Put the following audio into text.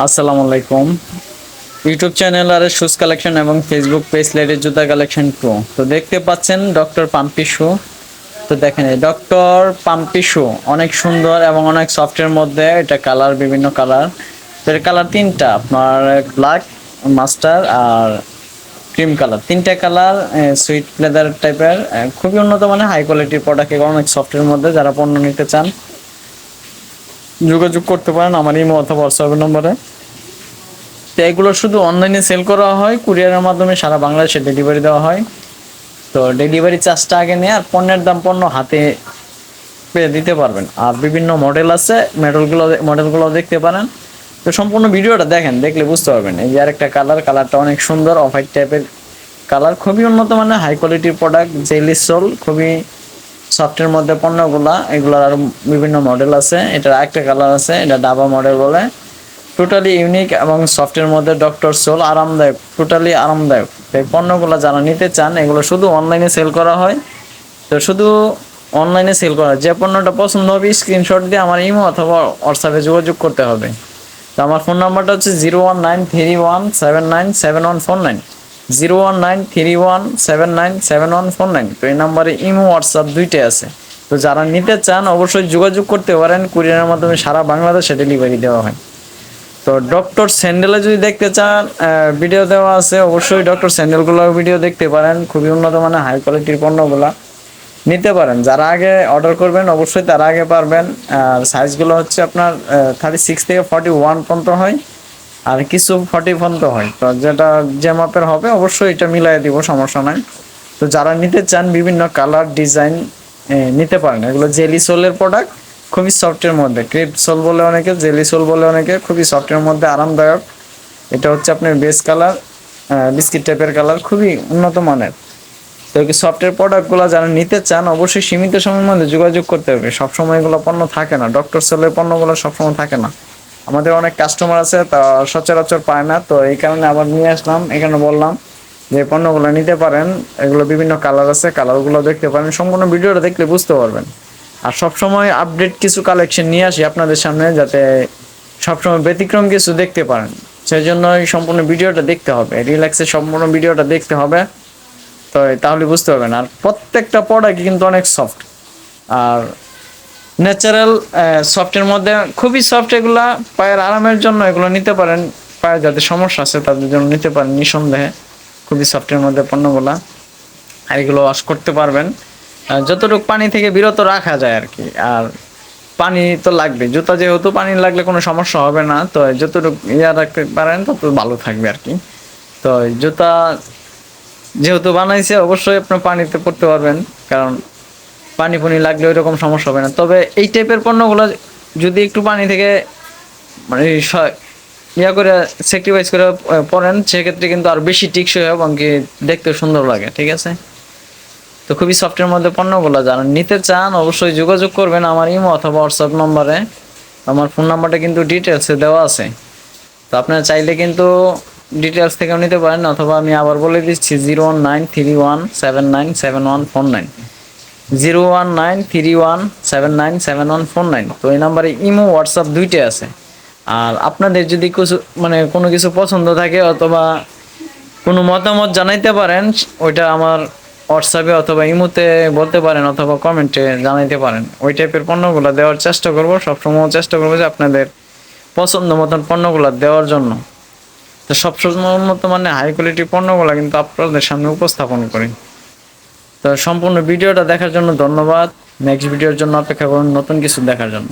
আসসালামু আলাইকুম। YouTube channel আর শুজ কালেকশন এবং ফেসবুক পেজ লেটের জুতা কালেকশন প্রো তো দেখতে পাচ্ছেন ডক্টর পাম্পি শু তো দেখেন ডক্টর পাম্পি শু অনেক সুন্দর এবং অনেক সফটের মধ্যে এটা কালার বিভিন্ন কালার তো এর কালার তিনটা, আপনার ব্ল্যাক মাস্টার আর ক্রিম কালার তিনটা কালার সুইট লেদার টাইপের খুবই উন্নত মানে হাই কোয়ালিটির প্রোডাক্ট এগুলো অনেক সফটের মধ্যে যারা পণ্য নিতে চান। যোগাযোগ করতে পারেন আমার ইমো অথবা হোয়াটসঅ্যাপ নম্বরে। তো এগুলো শুধু অনলাইনে সেল করা হয় কুরিয়ারের মাধ্যমে সারা বাংলাদেশে ডেলিভারি দেওয়া হয়। তো ডেলিভারি চার্জটা আগে নিয়ে আর পণ্যের দাম পণ্য হাতে পেয়ে দিতে পারবেন। আর বিভিন্ন মডেল আছে মডেলগুলো মডেলগুলো দেখতে পারেন। তো সম্পূর্ণ ভিডিওটা দেখেন, দেখলে বুঝতে পারবেন। এই যে আরেকটা কালার কালারটা অনেক সুন্দর অফ হোয়াইট টাইপের কালার খুবই উন্নত মানের হাই কোয়ালিটির প্রোডাক্ট জেলি সোল খুবই সফটের মধ্যে পণ্যগুলা, এগুলোর আরও বিভিন্ন মডেল আছে। এটার একটা কালার আছে, এটা ডাবা মডেল বলে। টোটালি ইউনিক এবং সফটের মধ্যে ডক্টর সোল আরামদায়ক টোটালি আরামদায়ক। এই পণ্যগুলো যারা নিতে চান, এগুলো শুধু অনলাইনে সেল করা হয়। তো শুধু অনলাইনে সেল করা যে পণ্যটা পছন্দ হবে স্ক্রিনশট দিয়ে আমার ইমো অথবা হোয়াটসঅ্যাপে যোগাযোগ করতে হবে। তো আমার ফোন নাম্বারটা হচ্ছে zero one nine three one seven nine seven one four nine zero one nine three one seven nine seven one four nine. তো এই নাম্বারে ইমো, হোয়াটসঅ্যাপ দুইটাই আছে। তো যারা নিতে চান, অবশ্যই যোগাযোগ করতে পারেন। কুরিয়ারের মাধ্যমে সারা বাংলাদেশে ডেলিভারি দেওয়া হয়। তো ডক্টর স্যান্ডেলে যদি দেখতে চান ভিডিও দেওয়া আছে, অবশ্যই ডক্টর স্যান্ডেলগুলোর ভিডিও দেখতে পারেন। খুবই উন্নত মানের হাই কোয়ালিটির পণ্যগুলা নিতে পারেন। যারা আগে অর্ডার করবেন, অবশ্যই তারা আগে পারবেন। আর সাইজগুলো হচ্ছে আপনার থার্টি সিক্স থেকে ফর্টি ওয়ান পর্যন্ত হয়। আর কিছু ফর্টি পর্যন্ত হয়। তো যেটা যে মাপের হবে, অবশ্যই এটা মিলাই দিব, সমস্যা নাই। তো যারা নিতে চান বিভিন্ন কালার ডিজাইন নিতে পারেন। এগুলো জেলি সোলের প্রোডাক্ট খুবই সফটের মধ্যে। ক্রিপ সোল বলে অনেকে, জেলি সোল বলে অনেকে, খুবই সফটের মধ্যে, আরামদায়ক। এটা হচ্ছে আপনার বেস কালার বিস্কিট টাইপের কালার খুবই উন্নত মানের। তো সফটওয়্যার প্রোডাক্টগুলো যারা নিতে চান, অবশ্যই সীমিত সময়ের মধ্যে যোগাযোগ করতে হবে। সবসময় এগুলো পণ্য থাকে না। ডক্টর সেলের পণ্যগুলো সবসময় থাকে না। আমাদের অনেক কাস্টমার আছে তা সচরাচর পায় না। তো এই কারণে আবার নিয়ে আসলাম। এখানে বললাম যে পণ্যগুলো নিতে পারেন, এগুলো বিভিন্ন কালার আছে কালারগুলো দেখতে পারেন। সম্পূর্ণ ভিডিওটা দেখলে বুঝতে পারবেন। আর সবসময় আপডেট কিছু কালেকশন নিয়ে আসি আপনাদের সামনে, যাতে সবসময় ব্যতিক্রম কিছু দেখতে পারেন। সেই জন্য সম্পূর্ণ ভিডিওটা দেখতে হবে। রিল্যাক্সের সম্পূর্ণ ভিডিওটা দেখতে হবে। তো তাহলে বুঝতে পারবেন। আর প্রত্যেকটা প্রোডাক্ট কিন্তু অনেক সফট আর ন্যাচারাল সফটের মধ্যে খুবই সফট এগুলা পায়ের আরামের জন্য এগুলো নিতে পারেন। পায়ে যাদের সমস্যা আছে তাদের জন্য নিতে পারেন নিঃসন্দেহে। খুবই সফটের মধ্যে পণ্যগুলা। আর এগুলো ওয়াশ করতে পারবেন। যতটুকু পানি থেকে বিরত রাখা যায় আর কি। আর পানি তো লাগবে জুতা যেহেতু পানি লাগলে কোনো সমস্যা হবে না, তো যতটুকু ইয়া রাখতে পারেন তত ভালো থাকবে আর কি। তো জুতা যেহেতু বানাইছে, অবশ্যই আপনি পানিতে পড়তে পারবেন। কারণ পানি পুনি লাগলে ওই রকম সমস্যা হবে না। তবে এই টাইপের পণ্যগুলো যদি একটু পানি থেকে মানে ইয়া করে স্যাক্রিফাইস করে পরেন সেক্ষেত্রে কিন্তু আর বেশি টিকসই এবং কি দেখতে সুন্দর লাগে, ঠিক আছে? তো খুবই সফটের মধ্যে পণ্যগুলো যারা নিতে চান, অবশ্যই যোগাযোগ করবেন আমার ইমো অথবা হোয়াটসঅ্যাপ নম্বরে। আমার ফোন নাম্বারটা কিন্তু ডিটেলসে দেওয়া আছে। তো আপনারা চাইলে কিন্তু ডিটেলস থেকেও নিতে পারেন, অথবা আমি আবার বলে দিচ্ছি zero one nine three one seven nine seven one four nine zero one nine three one seven nine seven one four nine. তো এই নাম্বারে ইমো, হোয়াটসঅ্যাপ দুইটাই আছে। আর আপনাদের যদি কিছু মানে কোনো কিছু পছন্দ থাকে অথবা কোনো মতামত জানাইতে পারেন, ওইটা আমার হোয়াটসঅ্যাপে অথবা ইমোতে বলতে পারেন অথবা কমেন্টে জানাইতে পারেন। ওই টাইপের পণ্যগুলো দেওয়ার চেষ্টা করব। সবসময় চেষ্টা করব যে আপনাদের পছন্দ মতন পণ্যগুলো দেওয়ার জন্য। তো সবসময় উন্নত মানে হাই কোয়ালিটির পণ্যগুলো কিন্তু আপনাদের সামনে উপস্থাপন করি। তো সম্পূর্ণ ভিডিওটা দেখার জন্য ধন্যবাদ। নেক্সট ভিডিওর জন্য অপেক্ষা করুন নতুন কিছু দেখার জন্য।